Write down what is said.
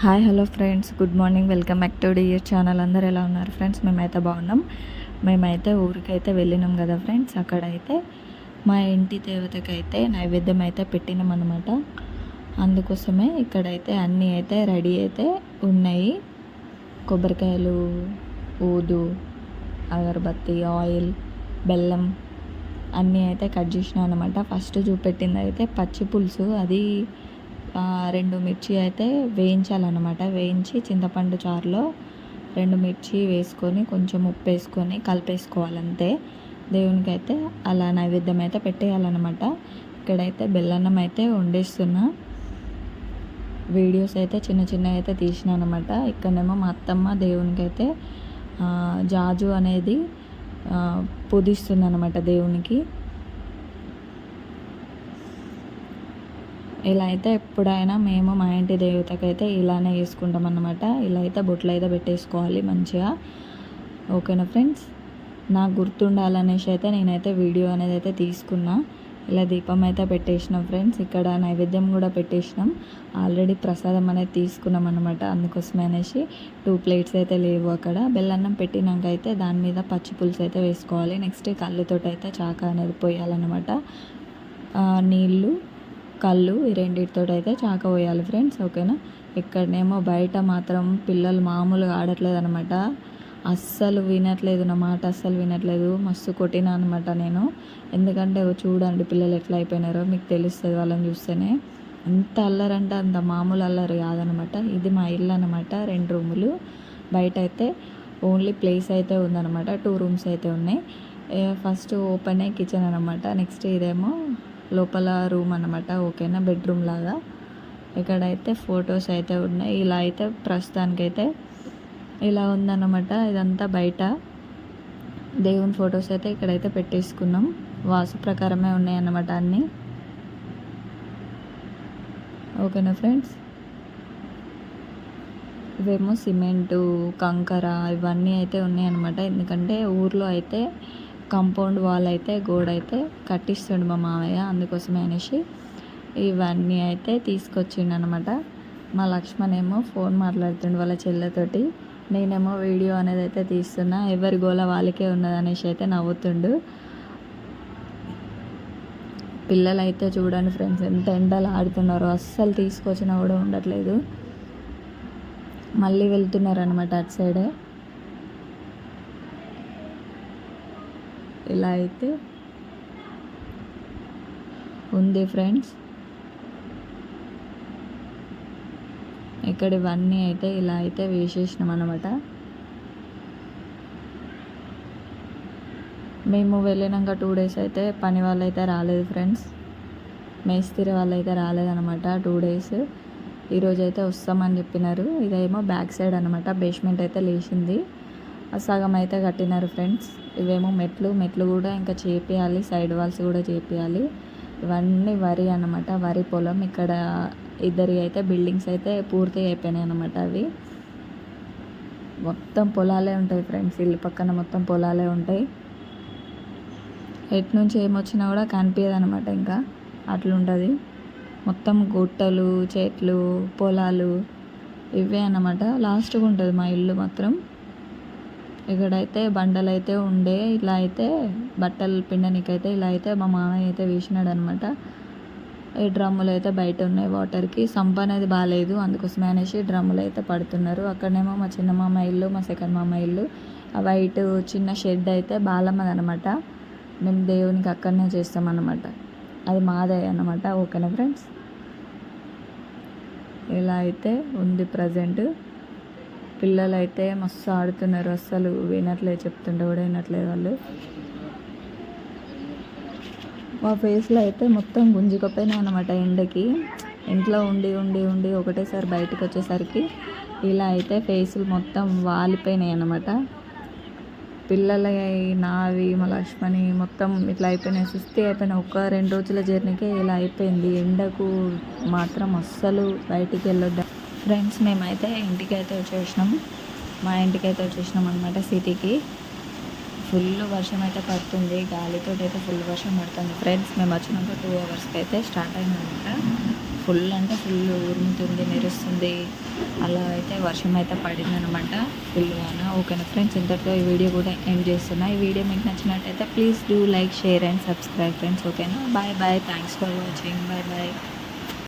Hi hello friends. Good morning. Welcome back to dear channel. అందరు ఎలా ఉన్నారు friends? మేమైతే బాగున్నాం. మేమైతే ఊరికైతే వెళ్ళినాం కదా ఫ్రెండ్స్. అక్కడైతే మా ఇంటి దేవతకైతే నైవేద్యం అయితే పెట్టినాం అనమాట అందుకోసమే ఇక్కడైతే అన్నీ అయితే రెడీ అయితే ఉన్నాయి. కొబ్బరికాయలు ఊదు అగరబత్తి ఆయిల్ బెల్లం అన్నీ అయితే కట్ చేసినాం అనమాట ఫస్ట్ చూపెట్టింది అయితే పచ్చి పులుసు. అది రెండు మిర్చి అయితే వేయించాలన్నమాట. వేయించి చింతపండు చారులో రెండు మిర్చి వేసుకొని కొంచెం ఉప్పు వేసుకొని కలిపేసుకోవాలంతే. దేవునికి అయితే అలా నైవేద్యం అయితే పెట్టేయాలన్నమాట. ఇక్కడైతే బెల్లన్నం అయితే వండేస్తున్నా. వీడియోస్ అయితే చిన్న చిన్న అయితే తీసిన అనమాట ఇక్కడనేమో మా అత్తమ్మ దేవునికి అయితే జాజు అనేది పుదిస్తుంది అనమాట దేవునికి. ఇలా అయితే ఎప్పుడైనా మేము మా ఇంటి దేవతకైతే ఇలానే వేసుకుంటాం అన్నమాట ఇలా అయితే బొట్లు అయితే పెట్టేసుకోవాలి మంచిగా. ఓకేనా ఫ్రెండ్స్? నాకు గుర్తుండాలనేసి అయితే నేనైతే వీడియో అనేది అయితే తీసుకున్నా. ఇలా దీపం అయితే పెట్టేసినాం ఫ్రెండ్స్. ఇక్కడ నైవేద్యం కూడా పెట్టేసినాం. ఆల్రెడీ ప్రసాదం అనేది తీసుకున్నాం అనమాట అందుకోసమే అనేసి. టూ ప్లేట్స్ అయితే లేవు అక్కడ. బెల్లన్నం పెట్టినాక అయితే దాని మీద పచ్చి పులుసు అయితే వేసుకోవాలి. నెక్స్ట్ కళ్ళుతోటి అయితే చాక అనేది పోయాలన్నమాట. నీళ్ళు కళ్ళు ఈ రెండింటితో అయితే చాక పోయాలి ఫ్రెండ్స్ ఓకేనా? ఇక్కడనేమో బయట మాత్రం పిల్లలు మామూలుగా ఆడట్లేదు అనమాట అస్సలు వినట్లేదు నా మాట అస్సలు వినట్లేదు. మస్తు కొట్టినా అనమాట నేను. ఎందుకంటే చూడండి పిల్లలు ఎట్లా అయిపోయినారో మీకు తెలుస్తుంది వాళ్ళని చూస్తేనే. ఎంత అల్లరంటే అంత మామూలు అల్లరి కాదనమాట ఇది మా ఇల్లు అనమాట రెండు రూములు. బయట అయితే ఓన్లీ ప్లేస్ అయితే ఉందన్నమాట టూ రూమ్స్ అయితే ఉన్నాయి. ఫస్ట్ ఓపెన్ కిచెన్ అనమాట నెక్స్ట్ ఇదేమో లోపల రూమ్ అనమాట ఓకేనా? బెడ్రూమ్ లాగా. ఇక్కడైతే ఫొటోస్ అయితే ఉన్నాయి ఇలా అయితే ప్రస్తుతానికైతే ఇలా ఉందన్నమాట. ఇదంతా బయట. దేవుని ఫొటోస్ అయితే ఇక్కడైతే పెట్టేసుకున్నాం. వాసు ప్రకారమే ఉన్నాయి అన్నమాట అన్నీ. ఓకేనా ఫ్రెండ్స్? ఇవేమో సిమెంటు కంకర ఇవన్నీ అయితే ఉన్నాయనమాట ఎందుకంటే ఊర్లో అయితే కంపౌండ్ వాల్ అయితే గోడ అయితే కట్టిస్తుండు మా మామయ్య అందుకోసమే అనేసి ఇవన్నీ అయితే తీసుకొచ్చిండు అనమాట మా లక్ష్మణ్ ఏమో ఫోన్ మాట్లాడుతుండు వాళ్ళ చెల్లెతోటి. నేనేమో వీడియో అనేది అయితే తీస్తున్నా ఎవరి గోల వాళ్ళకే ఉన్నది అనేసి అయితే నవ్వుతుండు. పిల్లలు అయితే చూడండి ఫ్రెండ్స్ ఎంత ఎండలు ఆడుతున్నారో అస్సలు తీసుకొచ్చినా కూడా ఉండట్లేదు. మళ్ళీ వెళ్తున్నారు అనమాట అటు సైడే. ఇలా అయితే ఉంది ఫ్రెండ్స్. ఇక్కడ ఇవన్నీ అయితే ఇలా అయితే వేసేసినాం అనమాట మేము వెళ్ళినాక టూ డేస్ అయితే పని వాళ్ళు అయితే రాలేదు ఫ్రెండ్స్. మేస్తిరి వాళ్ళు అయితే రాలేదనమాట టూ డేస్ ఈరోజు అయితే వస్తామని చెప్పినారు. ఇదేమో బ్యాక్ సైడ్ అనమాట బేస్మెంట్ అయితే లేచింది. సగం అయితే కట్టినారు ఫ్రెండ్స్. ఇవేమో మెట్లు మెట్లు కూడా ఇంకా చేపియాలి సైడ్ వాల్స్ కూడా చేపియాలి. ఇవన్నీ వరి అన్నమాట వరి పొలం. ఇక్కడ ఇద్దరి అయితే బిల్డింగ్స్ అయితే పూర్తి అయిపోయినాయి అనమాట అవి. మొత్తం పొలాలే ఉంటాయి ఫ్రెండ్స్. ఇల్లు పక్కన మొత్తం పొలాలే ఉంటాయి. ఎటు నుంచి ఏమొచ్చినా కూడా కనిపించదు అనమాట ఇంకా. అట్లుంటుంది. మొత్తం గుట్టలు చెట్లు పొలాలు ఇవే అన్నమాట. లాస్ట్గా ఉంటుంది మా ఇల్లు మాత్రం. ఇక్కడైతే బండలైతే ఉండే ఇలా అయితే బట్టలు పిండనికైతే ఇలా అయితే మా మామయ్య అయితే వేసినాడు అనమాట ఈ డ్రమ్ములు అయితే బయట ఉన్నాయి వాటర్కి. సంప అనేది బాగాలేదు అందుకోసమే అనేసి డ్రమ్ములు అయితే పడుతున్నారు. అక్కడనేమో మా చిన్న మామ ఇల్లు మా సెకండ్ మామ ఇల్లు. ఆ వైట్ చిన్న షెడ్ అయితే బాలమ్మది అనమాట మేము దేవునికి అక్కడనే చేస్తామన్నమాట అది మాదే అన్నమాట ఓకేనా ఫ్రెండ్స్? ఇలా అయితే ఉంది ప్రజెంట్. పిల్లలు అయితే మస్తు ఆడుతున్నారు అస్సలు వినట్లే చెప్తుంటే కూడా వినట్లేదు వాళ్ళు. మా ఫేస్లో అయితే మొత్తం గుంజుకపోయినాయి అనమాట ఎండకి. ఇంట్లో ఉండి ఉండి ఉండి ఒకటేసారి బయటకు వచ్చేసరికి ఇలా అయితే ఫేసులు మొత్తం వాలిపోయినాయి అనమాట పిల్లల నావి మా లక్ష్మణి మొత్తం ఇట్లా అయిపోయినాయి. సుస్థి అయిపోయినాయి ఒక రెండు రోజుల జర్నీకే ఇలా అయిపోయింది. ఎండకు మాత్రం అస్సలు బయటికి వెళ్ళొద్దు. ఫ్రెండ్స్ మేమైతే ఇంటికి అయితే వచ్చేసినాం. మా ఇంటికి అయితే వచ్చేసినాం అనమాట సిటీకి. ఫుల్ వర్షం అయితే పడుతుంది. గాలితో అయితే ఫుల్ వర్షం పడుతుంది. ఫ్రెండ్స్ మేము వచ్చినాక టూ అవర్స్కి అయితే స్టార్ట్ అయిందనమాట ఫుల్ అంటే ఫుల్ ఉరుముతుంది మెరుస్తుంది. అలా అయితే వర్షం అయితే పడిందనమాట ఫుల్ వాన. ఓకేనా ఫ్రెండ్స్ ఇంతటితో ఈ వీడియో కూడా ఎండ్ చేస్తున్నా. ఈ వీడియో మీకు నచ్చినట్టయితే please do like share and subscribe friends. ఓకేనా? Bye bye. Thanks for watching. Bye bye.